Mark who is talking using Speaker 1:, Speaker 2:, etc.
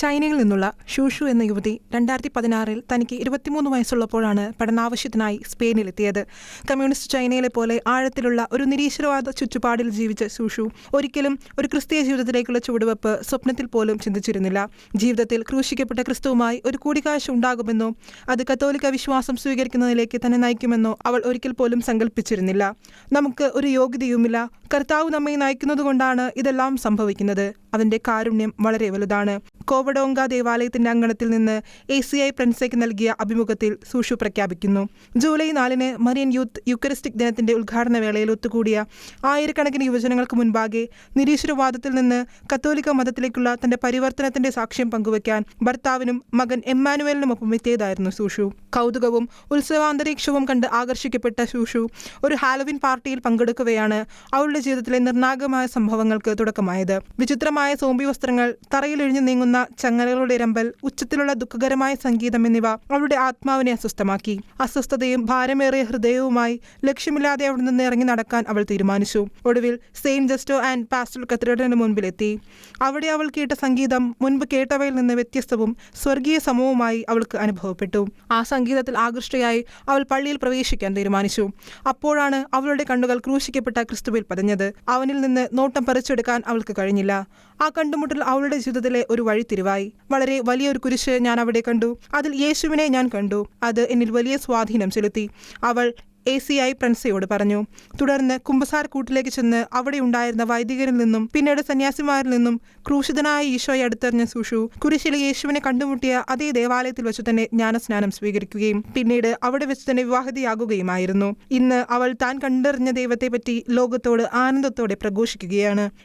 Speaker 1: ചൈനയിൽ നിന്നുള്ള ഷൂഷു എന്ന യുവതി രണ്ടായിരത്തി പതിനാറിൽ തനിക്ക് ഇരുപത്തിമൂന്ന് വയസ്സുള്ളപ്പോഴാണ് പഠനാവശ്യത്തിനായി സ്പെയിനിലെത്തിയത്. കമ്മ്യൂണിസ്റ്റ് ചൈനയിലെ പോലെ ആഴത്തിലുള്ള ഒരു നിരീശ്വരവാദ ചുറ്റുപാടിൽ ജീവിച്ച ഷൂഷു ഒരിക്കലും ഒരു ക്രിസ്തീയ ജീവിതത്തിലേക്കുള്ള ചുവടുവെപ്പ് സ്വപ്നത്തിൽ പോലും ചിന്തിച്ചിരുന്നില്ല. ജീവിതത്തിൽ ക്രൂശിക്കപ്പെട്ട ക്രിസ്തുവുമായി ഒരു കൂടിക്കാഴ്ച ഉണ്ടാകുമെന്നോ അത് കത്തോലിക്ക വിശ്വാസം സ്വീകരിക്കുന്നതിലേക്ക് തന്നെ നയിക്കുമെന്നോ അവൾ ഒരിക്കൽ പോലും സങ്കല്പിച്ചിരുന്നില്ല നമുക്ക് ഒരു യോഗ്യതയുമില്ല. കർത്താവ് നമ്മെ നയിക്കുന്നതുകൊണ്ടാണ് ഇതെല്ലാം സംഭവിക്കുന്നത്. അതിന്റെ കാരുണ്യം വളരെ വലുതാണ്. കോവഡോങ്ക ദേവാലയത്തിന്റെ അങ്കണത്തിൽ നിന്ന് എ സി ഐ പ്രൻസേക്ക് നൽകിയ അഭിമുഖത്തിൽ സൂഷു പ്രഖ്യാപിക്കുന്നു. ജൂലൈ നാലിന് മറിയൻ യൂത്ത് യുക്കരിസ്റ്റിക് ദിനത്തിന്റെ ഉദ്ഘാടന വേളയിൽ ഒത്തുകൂടിയ ആയിരക്കണക്കിന് യുവജനങ്ങൾക്ക് മുൻപാകെ നിരീശ്വരവാദത്തിൽ നിന്ന് കത്തോലിക്ക മതത്തിലേക്കുള്ള തന്റെ പരിവർത്തനത്തിന്റെ സാക്ഷ്യം പങ്കുവയ്ക്കാൻ ഭർത്താവിനും മകൻ എമ്മാനുവലിനുമൊപ്പം എത്തിയതായിരുന്നു സൂഷു. കൗതുകവും ഉത്സവാന്തരീക്ഷവും കണ്ട് ആകർഷിക്കപ്പെട്ട സൂഷു ഒരു ഹാലോവിൻ പാർട്ടിയിൽ പങ്കെടുക്കുകയാണ് അവളുടെ ജീവിതത്തിലെ നിർണായകമായ സംഭവങ്ങൾക്ക് തുടക്കമായത്. വിചിത്രമായ സോംബി വസ്ത്രങ്ങൾ തറയിലിഴിഞ്ഞു നീങ്ങുന്ന ചങ്ങലകളുടെ ഇരമ്പൽ ഉച്ചത്തിലുള്ള ദുഃഖകരമായ സംഗീതം എന്നിവ അവളുടെ ആത്മാവിനെ അസ്വസ്ഥമാക്കി. അസ്വസ്ഥതയും ഭാരമേറിയ ഹൃദയവുമായി ലക്ഷ്യമില്ലാതെ അവിടെ നിന്ന് ഇറങ്ങി നടക്കാൻ അവൾ തീരുമാനിച്ചു. ഒടുവിൽ സെയിന്റ് ജസ്റ്റോ ആൻഡ് പാസ്റ്റൽ കത്തീഡ്രലിന് മുൻപിലെത്തി. അവിടെ അവൾ കേട്ട സംഗീതം മുൻപ് കേട്ടവയിൽ നിന്ന് വ്യത്യസ്തവും സ്വർഗീയ സമവുമായി അവൾക്ക് അനുഭവപ്പെട്ടു. ആ സംഗീതത്തിൽ ആകൃഷ്ടയായി അവൾ പള്ളിയിൽ പ്രവേശിക്കാൻ തീരുമാനിച്ചു. അപ്പോഴാണ് അവളുടെ കണ്ണുകൾ ക്രൂശിക്കപ്പെട്ട ക്രിസ്തുവിൽ പതിഞ്ഞത്. അവനിൽ നിന്ന് നോട്ടം പറിച്ചെടുക്കാൻ അവൾക്ക് കഴിഞ്ഞില്ല. ആ കണ്ടുമുട്ടൽ അവളുടെ ജീവിതത്തിലെ ഒരു വഴിത്തിരിവായി വളരെ വലിയൊരു കുരിശ് ഞാൻ അവിടെ കണ്ടു. അതിൽ യേശുവിനെ ഞാൻ കണ്ടു. അത് എന്നിൽ വലിയ സ്വാധീനം ചെലുത്തി. അവൾ എ സി ഐ പ്രൻസയോട് പറഞ്ഞു തുടർന്ന് കുമ്പസാര കൂട്ടിലേക്ക് ചെന്ന് അവിടെ ഉണ്ടായിരുന്ന വൈദികരിൽ നിന്നും പിന്നീട് സന്യാസിമാരിൽ നിന്നും ക്രൂശിതനായ ഈശോയെ അടുത്തെറിഞ്ഞ സുഷു കുരിശിലെ യേശുവിനെ കണ്ടുമുട്ടിയ അതേ ദേവാലയത്തിൽ വെച്ച് തന്നെ ജ്ഞാനസ്നാനം സ്വീകരിക്കുകയും പിന്നീട് അവിടെ വെച്ച് തന്നെ വിവാഹിതയാകുകയുമായിരുന്നു. ഇന്ന് അവൾ താൻ കണ്ടെറിഞ്ഞ ദൈവത്തെപ്പറ്റി ലോകത്തോട് ആനന്ദത്തോടെ പ്രഘോഷിക്കുകയാണ്.